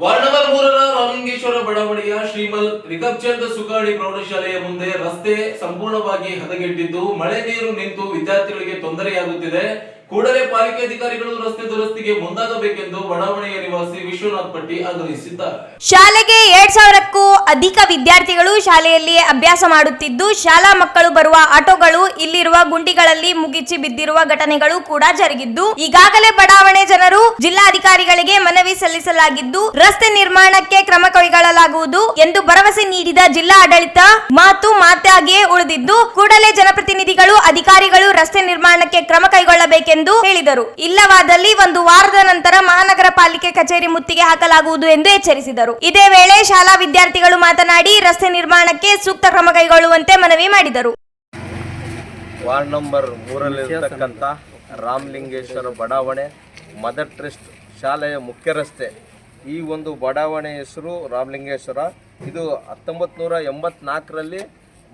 ವರ್ಣಮಲ್ ಮೂರರ ರಾಮಲಿಂಗೇಶ್ವರ ಬಡಾವಣೆಯ ಶ್ರೀಮಲ್ ರಿಕಬ್ಚಂದ್ ಸುಗಾಡಿ ಪ್ರೌಢಶಾಲೆಯ ಮುಂದೆ ರಸ್ತೆ ಸಂಪೂರ್ಣವಾಗಿ ಹದಗೆಟ್ಟಿದ್ದು ಮಳೆ ನೀರು ನಿಂತು ವಿದ್ಯಾರ್ಥಿಗಳಿಗೆ ತೊಂದರೆಯಾಗುತ್ತಿದೆ ಕೂಡಲೇ ಪಾಲಿಕೆ ಅಧಿಕಾರಿಗಳು ರಸ್ತೆ ದುರಸ್ತಿಗೆ ಮುಂದಾಗಬೇಕೆಂದು ಬಡಾವಣೆಯ ನಿವಾಸಿ ವಿಶ್ವನಾಥ್ ಪಟ್ಟಿ ಆಗ್ರಹಿಸಿದ್ದಾರೆ. ಶಾಲೆಗೆ ಎರಡ್ ಸಾವಿರಕ್ಕೂ ಅಧಿಕ ವಿದ್ಯಾರ್ಥಿಗಳು ಶಾಲೆಯಲ್ಲಿ ಅಭ್ಯಾಸ ಮಾಡುತ್ತಿದ್ದು, ಶಾಲಾ ಮಕ್ಕಳು ಬರುವ ಆಟೋಗಳು ಇಲ್ಲಿರುವ ಗುಂಡಿಗಳಲ್ಲಿ ಮುಗಿಚಿ ಬಿದ್ದಿರುವ ಘಟನೆಗಳು ಕೂಡ ಜರುಗಿದ್ದು, ಈಗಾಗಲೇ ಬಡಾವಣೆ ಜನರು ಜಿಲ್ಲಾಧಿಕಾರಿಗಳಿಗೆ ಮನವಿ ಸಲ್ಲಿಸಲಾಗಿದ್ದು, ರಸ್ತೆ ನಿರ್ಮಾಣಕ್ಕೆ ಕ್ರಮ ಕೈಗೊಳ್ಳಲಾಗುವುದು ಎಂದು ಭರವಸೆ ನೀಡಿದ ಜಿಲ್ಲಾ ಆಡಳಿತ ಮಾತು ಮಾತಾಗಿಯೇ ಉಳಿದಿದ್ದು, ಕೂಡಲೇ ಜನಪ್ರತಿನಿಧಿಗಳು, ಅಧಿಕಾರಿಗಳು ರಸ್ತೆ ನಿರ್ಮಾಣಕ್ಕೆ ಕ್ರಮ ಕೈಗೊಳ್ಳಬೇಕೆಂದು ಹೇಳಿದರು. ಇಲ್ಲವಾದಲ್ಲಿ ಒಂದು ವಾರದ ನಂತರ ಮಹಾನಗರ ಪಾಲಿಕೆ ಕಚೇರಿ ಮುತ್ತಿಗೆ ಹಾಕಲಾಗುವುದು ಎಂದು ಎಚ್ಚರಿಸಿದರು. ಇದೇ ವೇಳೆ ಶಾಲಾ ವಿದ್ಯಾರ್ಥಿಗಳು ಮಾತನಾಡಿ, ರಸ್ತೆ ನಿರ್ಮಾಣಕ್ಕೆ ಸೂಕ್ತ ಕ್ರಮ ಕೈಗೊಳ್ಳುವಂತೆ ಮನವಿ ಮಾಡಿದರು. ವಾರ್ಡ್ ನಂಬರ್ ಮೂರಲ್ಲಿರ್ತಕ್ಕಂಥ ರಾಮಲಿಂಗೇಶ್ವರ ಬಡಾವಣೆ, ಮದರ್ ಟ್ರಸ್ಟ್ ಶಾಲೆಯ ಮುಖ್ಯ ರಸ್ತೆ. ಈ ಒಂದು ಬಡಾವಣೆ ಹೆಸರು ರಾಮಲಿಂಗೇಶ್ವರ. ಇದು ಹತ್ತೊಂಬತ್ತು ನೂರ ಎಂಬತ್ನಾಲ್ಕರಲ್ಲಿ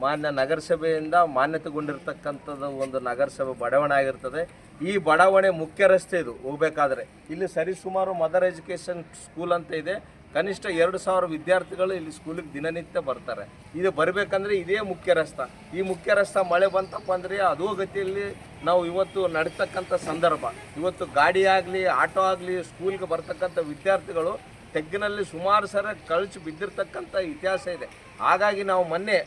ಮಾನ್ಯ ನಗರಸಭೆಯಿಂದ ಮಾನ್ಯತೆಗೊಂಡಿರ್ತಕ್ಕಂಥದ್ದು ಒಂದು ನಗರಸಭೆ ಬಡಾವಣೆ ಆಗಿರ್ತದೆ. ಈ ಬಡಾವಣೆ ಮುಖ್ಯ ರಸ್ತೆ ಇದು, ಹೋಗಬೇಕಾದ್ರೆ. ಇಲ್ಲಿ ಸರಿಸುಮಾರು ಮದರ್ ಎಜುಕೇಷನ್ ಸ್ಕೂಲ್ ಅಂತ ಇದೆ. ಕನಿಷ್ಠ ಎರಡು ಸಾವಿರ ವಿದ್ಯಾರ್ಥಿಗಳು ಇಲ್ಲಿ ಸ್ಕೂಲಿಗೆ ದಿನನಿತ್ಯ ಬರ್ತಾರೆ. ಇದು ಬರಬೇಕಂದ್ರೆ ಇದೇ ಮುಖ್ಯ ರಸ್ತೆ. ಈ ಮುಖ್ಯ ರಸ್ತೆ ಮಳೆ ಬಂತಪ್ಪ ಅಂದರೆ ಅಧೋಗತಿಯಲ್ಲಿ ನಾವು ಇವತ್ತು ನಡೀತಕ್ಕಂಥ ಸಂದರ್ಭ. ಇವತ್ತು ಗಾಡಿ ಆಗಲಿ, ಆಟೋ ಆಗಲಿ, ಸ್ಕೂಲ್ಗೆ ಬರ್ತಕ್ಕಂಥ ವಿದ್ಯಾರ್ಥಿಗಳು ತೆಗ್ಗಿನಲ್ಲಿ ಸುಮಾರು ಸರ ಕಳಚಿ ಬಿದ್ದಿರ್ತಕ್ಕಂಥ ಇತಿಹಾಸ ಇದೆ. ಹಾಗಾಗಿ ನಾವು ಮೊನ್ನೆ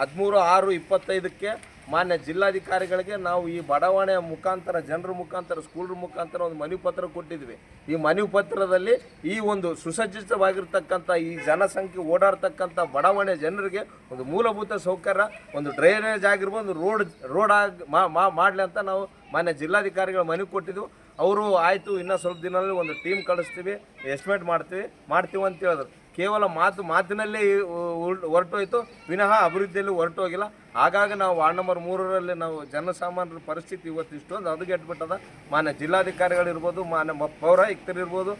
ಹದಿಮೂರು, ಆರು, ಇಪ್ಪತ್ತೈದಕ್ಕೆ ಮಾನ್ಯ ಜಿಲ್ಲಾಧಿಕಾರಿಗಳಿಗೆ ನಾವು ಈ ಬಡಾವಣೆಯ ಮುಖಾಂತರ, ಜನರ ಮುಖಾಂತರ ಸ್ಕೂಲ್ರ ಮುಖಾಂತರ ಒಂದು ಮನವಿ ಪತ್ರ ಕೊಟ್ಟಿದ್ವಿ. ಈ ಮನವಿ ಪತ್ರದಲ್ಲಿ ಈ ಒಂದು ಸುಸಜ್ಜಿತವಾಗಿರ್ತಕ್ಕಂಥ ಈ ಜನಸಂಖ್ಯೆ ಓಡಾಡ್ತಕ್ಕಂಥ ಬಡಾವಣೆ ಜನರಿಗೆ ಒಂದು ಮೂಲಭೂತ ಸೌಕರ್ಯ, ಒಂದು ಡ್ರೈನೇಜ್ ಆಗಿರ್ಬೋದು ರೋಡ್ ರೋಡ್ ಆಗಿ ಮಾಡಲಿ ಅಂತ ನಾವು ಮಾನ್ಯ ಜಿಲ್ಲಾಧಿಕಾರಿಗಳು ಮನವಿ ಕೊಟ್ಟಿದ್ವು. ಅವರು ಆಯಿತು, ಇನ್ನೂ ಸ್ವಲ್ಪ ದಿನದಲ್ಲಿ ಒಂದು ಟೀಮ್ ಕಳಿಸ್ತೀವಿ ಎಸ್ಟಿಮೇಟ್ ಮಾಡ್ತೀವಿ ಮಾಡ್ತೀವಿ ಅಂತ ಹೇಳಿದ್ರು. ಕೇವಲ ಮಾತು ಮಾತಿನಲ್ಲೇ ಹೊರಟೋಯ್ತು. ವಿನಃ ಅಭಿವೃದ್ಧಿಯಲ್ಲಿ ಹೊರಟೋಗಿಲ್ಲ. ಆಗಾಗ ನಾವು ವಾರ್ಡ್ ನಂಬರ್ ಮೂರರಲ್ಲಿ ನಾವು ಜನಸಾಮಾನ್ಯರ ಪರಿಸ್ಥಿತಿ ಇವತ್ತು ಇಷ್ಟೊಂದು ಹದಗೆಟ್ಬಿಟ್ಟದ. ಮಾನ್ಯ ಜಿಲ್ಲಾಧಿಕಾರಿಗಳಿರ್ಬೋದು ಮಾನ್ಯ ಪೌರಾಯುಕ್ತರಿರ್ಬೋದು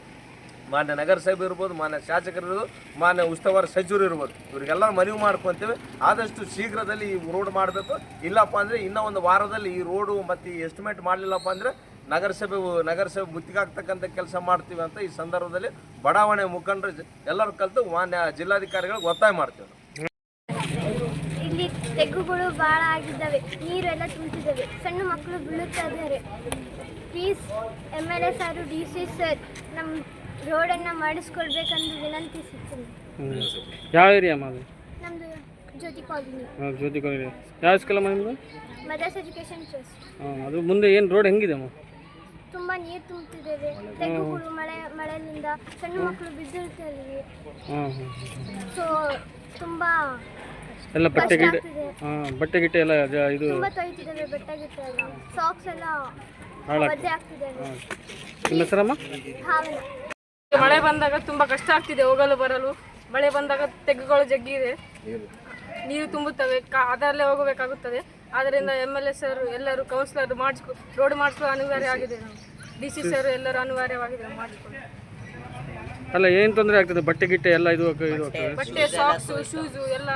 ಮಾನ್ಯ ನಗರಸಭೆ ಇರ್ಬೋದು, ಮಾನ್ಯ ಶಾಸಕರಿರ್ಬೋದು ಮಾನ್ಯ ಉಸ್ತುವಾರಿ ಸಚಿವರು ಇರ್ಬೋದು. ಇವರಿಗೆಲ್ಲ ಮನವಿ ಮಾಡ್ಕೊತೀವಿ. ಆದಷ್ಟು ಶೀಘ್ರದಲ್ಲಿ ಈ ರೋಡ್ ಮಾಡಬೇಕು. ಇಲ್ಲಪ್ಪ ಅಂದರೆ ಇನ್ನೂ ಒಂದು ವಾರದಲ್ಲಿ ಈ ರೋಡು ಮತ್ತು ಈ ಎಸ್ಟಿಮೇಟ್ ಮಾಡಲಿಲ್ಲಪ್ಪ ಅಂದರೆ ನಗರಸಭೆ ನಗರಸಭೆ ಮುತ್ತಿಗಾಗ್ತಕ್ಕಂಥ ಕೆಲಸ ಮಾಡ್ತೀವಿ ಅಂತ ಈ ಸಂದರ್ಭದಲ್ಲಿ ಬಡಾವಣೆ ಮುಖಂಡರು ಜ- ಎಲ್ಲರೂ ಕಲಿತು ಮಾನ್ಯ ಜಿಲ್ಲಾಧಿಕಾರಿಗಳಿಗೆ ಒತ್ತಾಯ ಮಾಡ್ತೀವಿ. ಇಲ್ಲಿ ತೆಗ್ಗುಗಳು ಭಾಳ ಆಗಿದ್ದಾವೆ ನೀರೆಲ್ಲ ತುಂಬಿದ್ದಾವೆ ಸಣ್ಣ ಮಕ್ಕಳು ಬೀಳುತ್ತಾ ಇದ್ದಾರೆ. Please M L A sir D C sir ನಮ್ಮ ರೋಡನ್ನು ಮಾಡಿಸ್ಕೊಳ್ಬೇಕಂದು ವಿನಂತಿಸುತ್ತೇನೆ ಯಾವ ಏರಿಯಾ ಮಾದು ನಮ್ಮದು ಜ್ಯೋತಿ ಕಾಲೋನಿ. ಹಾಂ ಜ್ಯೋತಿ ಕಾಲೋನಿ. ಯಾವ ಸ್ಕೂಲಮ್ಮ ನಿಮ್ಮದು ಮದರ್ಸ್ ಎಜುಕೇಷನ್ ಟ್ರಸ್ಟ್. ಹಾಂ ಅದು ಮುಂದೆ ಏನು ರೋಡ್ ಹೆಂಗಿದೆ ಅಮ್ಮ? ತುಂಬ ನೀರು ತುಂಬುತ್ತಿದ್ದೇವೆ ತೆಗ್ಗುಗಳು ಮಳೆ ಮಳೆಯಿಂದ ಸಣ್ಣ ಮಕ್ಕಳು ಹಾಂ ಹಾಂ ಸೊ ತುಂಬಾ ಎಲ್ಲ ಬಟ್ಟೆ ಗಿಟ್ಟೆ ಆಗ್ತಿದೆ. ಹಾಂ ಬಟ್ಟೆ ಗಿಟ್ಟೆ ಎಲ್ಲ ಜ- ಇದು ತುಂಬಾ ತೊಯ್ತಿದ್ದೇವೆ ಬೆಟ್ಟ ಗಿಟ್ಟ ಎಲ್ಲ. ಸಾಕ್ಸ್ ಎಲ್ಲ ಹಾಳಾಗ್ತದೆ. ಒದ್ದೆ ನಿಮ್ಮ ಹೆಸರಮ್ಮ? ಭಾವನೆ ಮಳೆ ಬಂದಾಗ ತುಂಬಾ ಕಷ್ಟ ಆಗ್ತಿದೆ ಹೋಗಲು ಬರಲು. ಮಳೆ ಬಂದಾಗ ತೆಗ್ಗುಗಳು ಜಗ್ಗಿದೆ. ನೀರು ತುಂಬುತ್ತವೆ ಕಾ- ಅದರಲ್ಲೇ ಹೋಗಬೇಕಾಗುತ್ತದೆ. ಆದ್ದರಿಂದ ಎಂ ಎಲ್ ಎ ಸರ್ ಎಲ್ಲರೂ ಕೌನ್ಸಿಲರ್ ಮಾಡಿಸ್ಕೊ ರೋಡ್ ಮಾಡಿಸ್ಕೊ ಅನಿವಾರ್ಯ ಆಗಿದೆ. ನಾವು ಡಿ ಸಿ ಸರ್ ಎಲ್ಲರೂ ಅನಿವಾರ್ಯವಾಗಿದೆ ಮಾಡಿಸ್ಕೊಂಡು ಅಲ್ಲ ಏನು ತೊಂದರೆ ಆಗ್ತದೆ? ಬಟ್ಟೆ ಗಿಟ್ಟೆ ಎಲ್ಲ ಇದು ಇದು ಬಟ್ಟೆ ಸಾಕ್ಸು ಶೂಸು ಎಲ್ಲ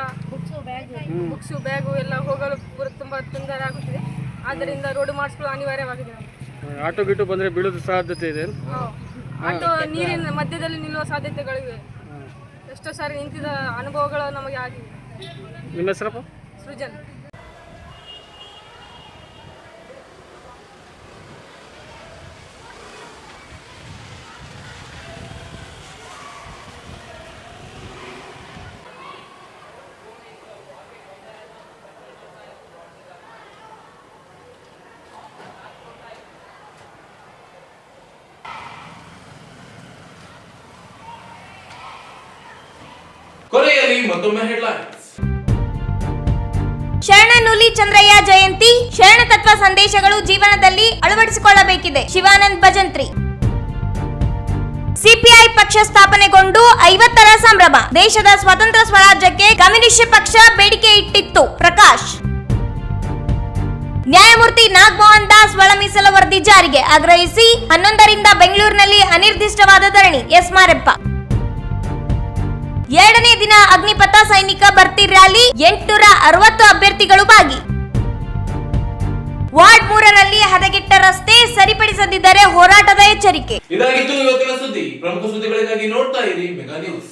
ಬುಕ್ಸು ಬ್ಯಾಗು ಎಲ್ಲ ಹೋಗಲು ತುಂಬ ತೊಂದರೆ ಆಗುತ್ತಿದೆ. ಆದ್ದರಿಂದ ರೋಡ್ ಮಾಡಿಸ್ಕೊಳ್ಳೋ ಅನಿವಾರ್ಯವಾಗಿದೆ. ಆಟೋ ಗಿಟ್ಟು ಬಂದರೆ ಬೀಳೋದು ಸಾಧ್ಯತೆ ಇದೆ. ಆಟೋ ನೀರಿನ ಮಧ್ಯದಲ್ಲಿ ನಿಲ್ಲುವ ಸಾಧ್ಯತೆಗಳಿವೆ. ಎಷ್ಟೋ ಸಾರಿ ನಿಂತಿದ ಅನುಭವಗಳು ನಮಗೆ ಆಗಿದೆ. ನಿಮ್ಮ ಹೆಸರಪ್ಪ? ಸೃಜನ್. ಮತ್ತೊಮ್ಮೆ ಹೆಡ್ಲೈನ್ಸ್ ಶರಣನುಲಿ ಚಂದ್ರಯ್ಯ ಜಯಂತಿ, ಶರಣ ತತ್ವ ಸಂದೇಶಗಳು ಜೀವನದಲ್ಲಿ ಅಳವಡಿಸಿಕೊಳ್ಳಬೇಕಿದೆ. ಶಿವಾನಂದ್ ಭಜಂತ್ರಿ. ಸಿಪಿಐ ಪಕ್ಷ ಸ್ಥಾಪನೆಗೊಂಡು ಐವತ್ತರ ಸಂಭ್ರಮ. ದೇಶದ ಸ್ವತಂತ್ರ ಸ್ವರಾಜ್ಯಕ್ಕೆ ಕಮ್ಯುನಿಸ್ಟ್ ಪಕ್ಷ ಬೇಡಿಕೆ ಇಟ್ಟಿತ್ತು. ಪ್ರಕಾಶ್. ನ್ಯಾಯಮೂರ್ತಿ ನಾಗಮೋಹನ್ ದಾಸ್ ಒಳ ಮೀಸಲು ವರದಿ ಜಾರಿಗೆ. ಆಗ್ರಹಿಸಿ ಹನ್ನೊಂದರಿಂದ ಬೆಂಗಳೂರಿನಲ್ಲಿ ಅನಿರ್ದಿಷ್ಟವಾದ ಧರಣಿ. ಎಸ್ ಮಾರೆಪ್ಪ. ಎರಡನೇ ದಿನ ಅಗ್ನಿಪಥ ಸೈನಿಕ ಭರ್ತಿ ರ್ಯಾಲಿ, ಎಂಟುನೂರ ಅರವತ್ತು ಅಭ್ಯರ್ಥಿಗಳು ಭಾಗಿ. ವಾರ್ಡ್ ಮೂರರಲ್ಲಿ ಹದಗೆಟ್ಟ ರಸ್ತೆ ಸರಿಪಡಿಸದಿದ್ದರೆ ಹೋರಾಟದ ಎಚ್ಚರಿಕೆ. ಇದಾಗಿತ್ತು ಇವತ್ತಿನ ಸುದ್ದಿ. ಪ್ರಮುಖ ಸುದ್ದಿಗಳಿಗಾಗಿ ನೋಡ್ತಾ ಇರಿ ಮೆಗಾ ನ್ಯೂಸ್.